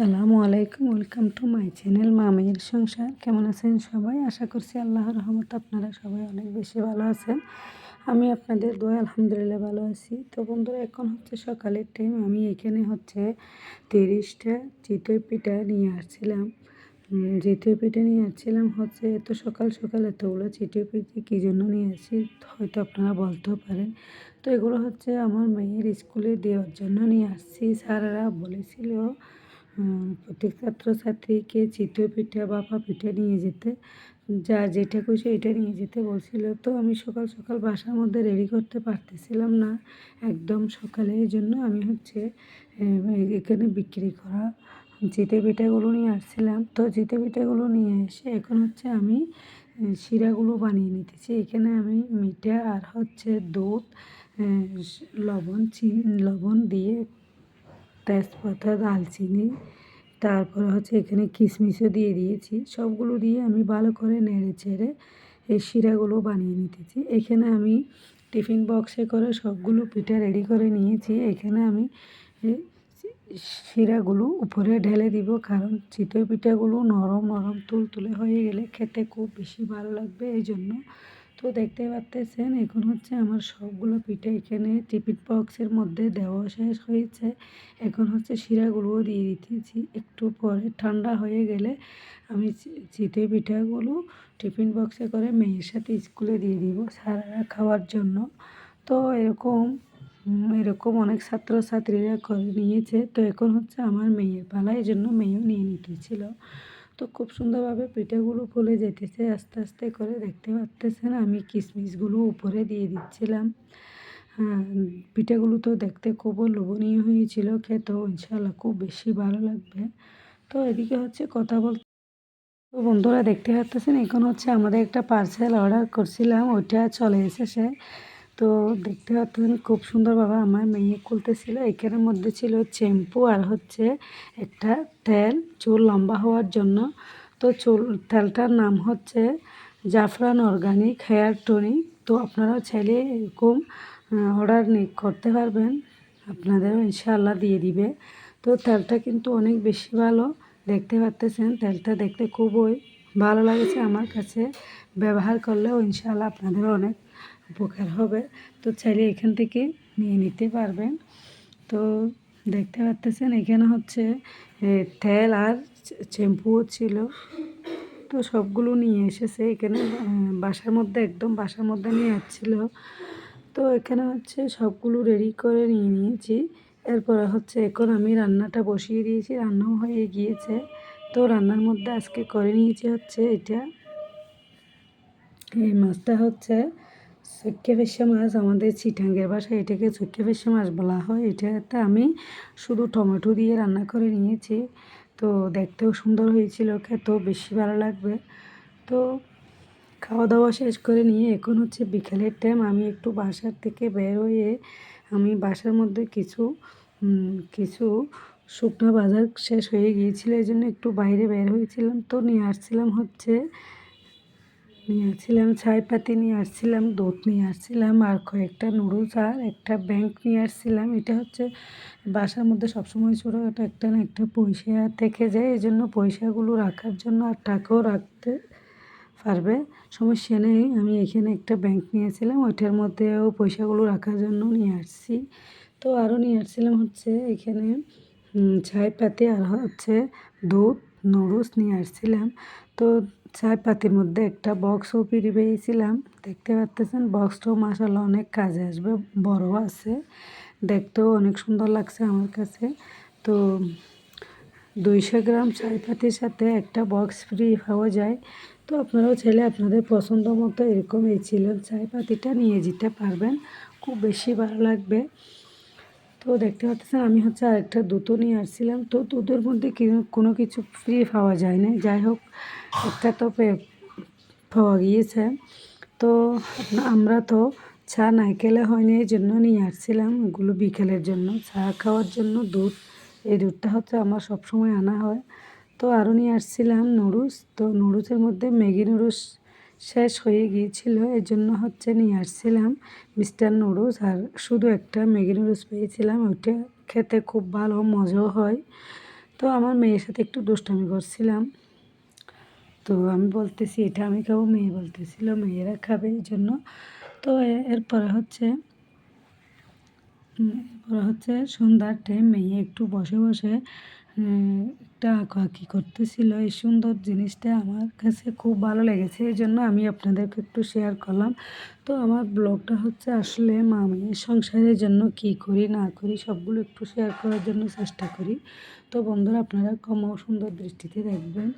আসসালামু আলাইকুম, welcome to my channel মামির সংসার। কেমন আছেন সবাই? আশা করছি আল্লাহর রহমত আপনারা সবাই অনেক বেশি ভালো আছেন। আমি আপনাদের দোয়া, আলহামদুলিল্লাহ ভালো আছি। তো বন্ধুরা, এখন হচ্ছে সকালের টাইম আমি এখানে হচ্ছে তিরিশটা চিতই পিঠা নিয়ে আসছিলাম। চিতই পিঠা নিয়ে আসছিলাম হচ্ছে এত সকাল সকাল এতগুলো চিতই পিঠে কী জন্য নিয়ে আসি হয়তো আপনারা বলতেও পারেন। তো এগুলো হচ্ছে আমার মেয়ের স্কুলে দেওয়ার জন্য নিয়ে আসছি। স্যারেরা বলেছিল প্রত্যেক ছাত্রছাত্রীকে চিতই পিঠা বাফা পিঠা নিয়ে যেতে। যা যেটা খুশি এটা নিয়ে যেতে বলছিল। তো আমি সকাল সকাল বাসার মধ্যে রেডি করতে পারতেছিলাম না। একদম সকালে এই জন্য আমি হচ্ছে এখানে বিক্রি করা জিতে পিঠাগুলো নিয়ে আসছিলাম। তো জিতে পিঠাগুলো নিয়ে এসে এখন হচ্ছে আমি শিরাগুলো বানিয়ে নিতেছি। এখানে আমি মিঠা আর হচ্ছে দুধ লবণ চিনি লবণ দিয়ে তেজপাতা, দালচিনি, তারপরে হচ্ছে এখানে কিশমিশও দিয়ে দিয়েছি। সবগুলো দিয়ে আমি ভালো করে নেড়ে চেড়ে এই শিরাগুলো বানিয়ে নিতেছি। এখানে আমি টিফিন বক্সে করে সবগুলো পিঠা রেডি করে নিয়েছি। এখানে আমি শিরাগুলো উপরে ঢেলে দিব, কারণ চিতই পিঠাগুলো নরম নরম, তুলতুলে হয়ে গেলে খেতে খুব বেশি ভালো লাগবে। এই জন্য তো দেখতে পাচ্তেছেন এখন হচ্ছে আমার সবগুলো পিঠা এখানে টিফিন বক্সের মধ্যে দেওয়া শেষ হয়েছে। এখন হচ্ছে শিরাগুলোও দিয়ে দিতেছি, একটু পরে ঠান্ডা হয়ে গেলে আমি চিতই পিঠাগুলো টিফিন বক্সে করে মেয়ের সাথে স্কুলে দিয়ে দিব সারারা খাওয়ার জন্য। তো এরকম এরকম অনেক ছাত্রছাত্রীরা করে নিয়েছে। তো এখন হচ্ছে আমার মেয়ের পালা এই জন্য মেয়েও নিয়ে নিতেছিল। তো খুব সুন্দরভাবে পিঠাগুলো ফুলে যেতেছে, আস্তে আস্তে করে দেখতে পাচ্তেছেন। আমি কিশমিশগুলো উপরে দিয়ে দিচ্ছিলাম। হ্যাঁ পিঠাগুলো তো দেখতে খুব লোভনীয় হয়েছিল খেতেও ইনশাল্লাহ খুব বেশি ভালো লাগবে। তো এদিকে হচ্ছে কথা বলতে তো বন্ধুরা দেখতে পাচ্তেছেন, এখন হচ্ছে আমাদের একটা পার্সেল অর্ডার করছিলাম, ওইটা চলে এসেছে। তো দেখতে পাচ্ছেন, খুব সুন্দরভাবে আমার মেয়ে খুলতেছিল। এখানের মধ্যে ছিল শ্যাম্পু আর হচ্ছে একটা তেল, চুল লম্বা হওয়ার জন্য। তো চুল, তেলটার নাম হচ্ছে জাফরান অর্গানিক হেয়ার টনিক। তো আপনারা চাইলে এরকম অর্ডার করতে পারবেন। আপনাদেরও ইনশাআল্লাহ দিয়ে দিবে। তো তেলটা কিন্তু অনেক বেশি ভালো। দেখতে পাচ্তেছেন তেলটা দেখতে খুবই ভালো লাগেছে আমার কাছে। ব্যবহার করলেও ইনশাআল্লাহ আপনাদেরও অনেক উপকার হবে। তো চাইলে এখান থেকে নিয়ে নিতে পারবেন। তো দেখতে পাচ্তেছেন, এখানে হচ্ছে তেল আর শ্যাম্পুও ছিল। তো সবগুলো নিয়ে এসেছে। এখানে বাসার মধ্যে, একদম বাসার মধ্যে নিয়ে আসছিল। তো এখানে হচ্ছে সবগুলো রেডি করে নিয়ে নিয়েছি। এরপরে হচ্ছে, এখন আমি রান্নাটা বসিয়ে দিয়েছি। রান্নাও হয়ে গিয়েছে। তো রান্নার মধ্যে আজকে করে নিয়েছি হচ্ছে এটা। এই মাছটা হচ্ছে চৈক্কে ফেসা মাছ, আমাদের চিটাঙ্গের বাসায় এটাকে চৈক্কে ফেসা মাছ বলা হয়। এটাতে আমি শুধু টমেটো দিয়ে রান্না করে নিয়েছি। তো দেখতেও সুন্দর হয়েছিল, খেতেও বেশি ভালো লাগবে। তো খাওয়া দাওয়া শেষ করে নিয়ে এখন হচ্ছে বিকেলের টাইম আমি একটু বাসার থেকে বের হয়ে আমি বাসার মধ্যে কিছু কিছু শুকনো বাজার শেষ হয়ে গিয়েছিল এই জন্য একটু বাইরে বের হয়েছিলাম। তো নিয়ে আসছিলাম হচ্ছে নিয়ে আসছিলাম ছাই পাতি নিয়ে আসছিলাম দুধ নিয়ে আসছিলাম, আর কয়েকটা নুডলস আর একটা ব্যাংক নিয়ে আসছিলাম। এটা হচ্ছে বাসার মধ্যে সবসময় ছোটো একটা একটা না একটা পয়সা থেকে যায় এই জন্য পয়সাগুলো রাখার জন্য আর টাকাও রাখতে পারবে। সমস্যা নেই, আমি এখানে একটা ব্যাংক নিয়েছিলাম ওইটার মধ্যেও পয়সাগুলো রাখার জন্য নিয়ে আসছি। তো আরও নিয়ে আসছিলাম হচ্ছে এখানে ছাই পাতি আর হচ্ছে দুধ নুডলস নিয়ে আসছিলাম। তো চায় পাতির মধ্যে একটা বক্সও ফিরে পেয়েছিলাম দেখতে পাচ্তেছেন বক্সটাও মাসাল্লাহ অনেক কাজে আসবে বড় আছে। দেখতেও অনেক সুন্দর লাগছে আমার কাছে। তো দুইশো গ্রাম চায় পাতির সাথে একটা বক্স ফ্রি পাওয়া যায়। তো আপনারাও চাইলে আপনাদের পছন্দ মতো এরকম এই ছিলেন চায় পাতিটা নিয়ে যেতে পারবেন। খুব বেশি ভালো লাগবে। তো দেখতে পাচ্ছেন, আমি হচ্ছে আরেকটা দুধও নিয়ে আসছিলাম। তো দুধের মধ্যে কোনো কিছু ফ্রি পাওয়া যায় না যাই হোক, একটা তো পাওয়া গিয়েছে। তো আমরা তো চা নাইকেলে হয়নি, এই জন্য নিয়ে আসছিলাম। এগুলো বিকেলের জন্য। চা খাওয়ার জন্য দুধ, এই দুধটা হচ্ছে আমার সবসময় আনা হয়। তো আরও নিয়ে আসছিলাম নুডলস। তো নুডলসের মধ্যে ম্যাগি নুডলস শেষ হয়ে গিয়েছিল। এর জন্য হচ্ছে নিয়ে আসছিলাম মিস্টার নুডলস আর শুধু একটা ম্যাগি নুডলস পেয়েছিলাম, ওইটা খেতে খুব ভালো, মজাও হয়। তো আমার মেয়ের সাথে একটু দুষ্টামি করছিলাম। তো আমি বলতেছি, এটা আমি খাব। মেয়ে বলতেছিল, মেয়েরা খাবে এই জন্য। তো এরপরে হচ্ছে এরপরে হচ্ছে সন্ধ্যার টাইম মেয়ে একটু বসে বসে একটা আঁকাআঁকি করতেছিল। এই সুন্দর জিনিসটা আমার কাছে খুব ভালো লেগেছে। এই জন্য আমি আপনাদেরকে একটু শেয়ার করলাম। তো আমার ব্লগটা হচ্ছে আসলে মা মেয়ের সংসারের জন্য কি করি, না করি, সবগুলো একটু শেয়ার করার জন্য চেষ্টা করি। তো বন্ধুরা, আপনারা কম সুন্দর দৃষ্টিতে দেখবেন,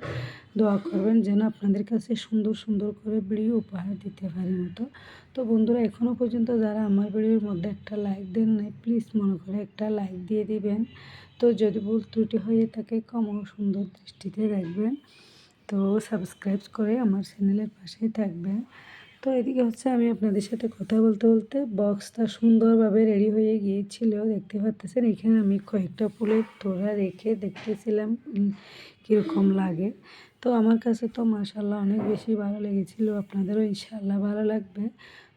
দোয়া করবেন যেন আপনাদের কাছে সুন্দর সুন্দর করে ভিডিও উপহার দিতে পারি মতো। তো বন্ধুরা এখনও পর্যন্ত যারা আমার ভিডিওর মধ্যে একটা লাইক দেন নাই প্লিজ মনে করে একটা লাইক দিয়ে দিবেন। তো যদি ভুল ত্রুটি হয়ে থাকে কম সুন্দর দৃষ্টিতে দেখবেন। তো সাবস্ক্রাইব করে আমার চ্যানেলের পাশেই থাকবেন। তো এদিকে হচ্ছে আমি আপনাদের সাথে কথা বলতে বলতে বক্সটা সুন্দরভাবে রেডি হয়ে গিয়েছিল, দেখতে পাচ্তেছেন? এখানে আমি কয়েকটা ফুলের তোড়া রেখে দেখতেছিলাম কীরকম লাগে। তো আমার কাছে তো মাশাল্লাহ অনেক বেশি ভালো লেগেছিল, আপনাদেরও ইনশাল্লাহ ভালো লাগবে।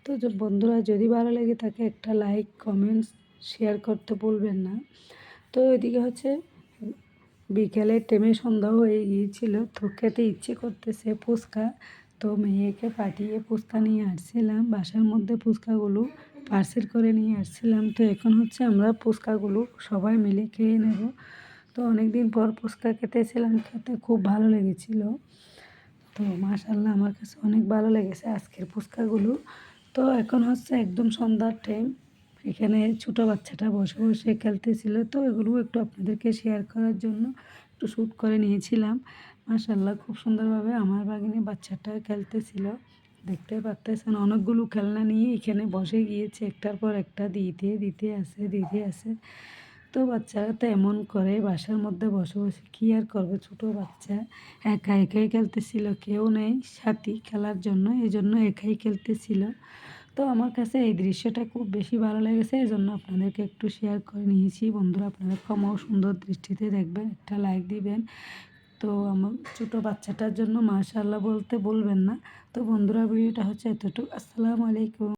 তো বন্ধুরা, যদি ভালো লেগে থাকে একটা লাইক কমেন্টস শেয়ার করতে বলবেন না। তো এদিকে হচ্ছে বিকেলের টাইমে সন্ধ্যা হয়ে গিয়েছিল। তো খেতে ইচ্ছে করতেছে ফুচকা। তো মেয়েকে পাঠিয়ে ফুচকা নিয়ে আসছিলাম। বাসার মধ্যে ফুচকাগুলো পার্সেল করে নিয়ে আসছিলাম। তো এখন হচ্ছে আমরা ফুচকাগুলো সবাই মিলে খেয়ে নেব। তো অনেক দিন পর ফুচকা খেতেছিলাম। খেতে খুব ভালো লেগেছিল। তো মাশাল্লাহ আমার কাছে অনেক ভালো লেগেছে আজকের ফুচকাগুলো। তো এখন হচ্ছে একদম সন্ধ্যার টাইম এখানে ছোটো বাচ্চাটা বসে বসে খেলতেছিল। তো এগুলো একটু আপনাদেরকে শেয়ার করার জন্য একটু শ্যুট করে নিয়েছিলাম। মাশাল্লাহ খুব সুন্দরভাবে আমার বাগিনী বাচ্চাটা খেলতেছিল। দেখতে পারতেছেন, অনেকগুলো খেলনা নিয়ে এখানে বসে গিয়েছে। একটার পর একটা, দিতে দিতে আসে দিতে আসে তো বাচ্চারা তো এমন করে, বাসার মধ্যে বসে বসে কী আর করবে? ছোটো বাচ্চা একা একাই খেলতেছিল, কেউ নেই, সাথী খেলার জন্য এই জন্য একাই খেলতেছিল। তো আমার কাছে এই দৃশ্যটা খুব বেশি ভালো লেগেছে এই জন্য আপনাদেরকে একটু শেয়ার করে নিয়েছি। বন্ধুরা, আপনারা ক্ষমাও সুন্দর দৃষ্টিতে দেখবেন, একটা লাইক দিবেন। তো আমার ছোটো বাচ্চাটার জন্য মার্শাল্লাহ বলতে বলবেন না। তো বন্ধুরা, ভিডিওটা হচ্ছে এতটুকু। আসসালামু আলাইকুম।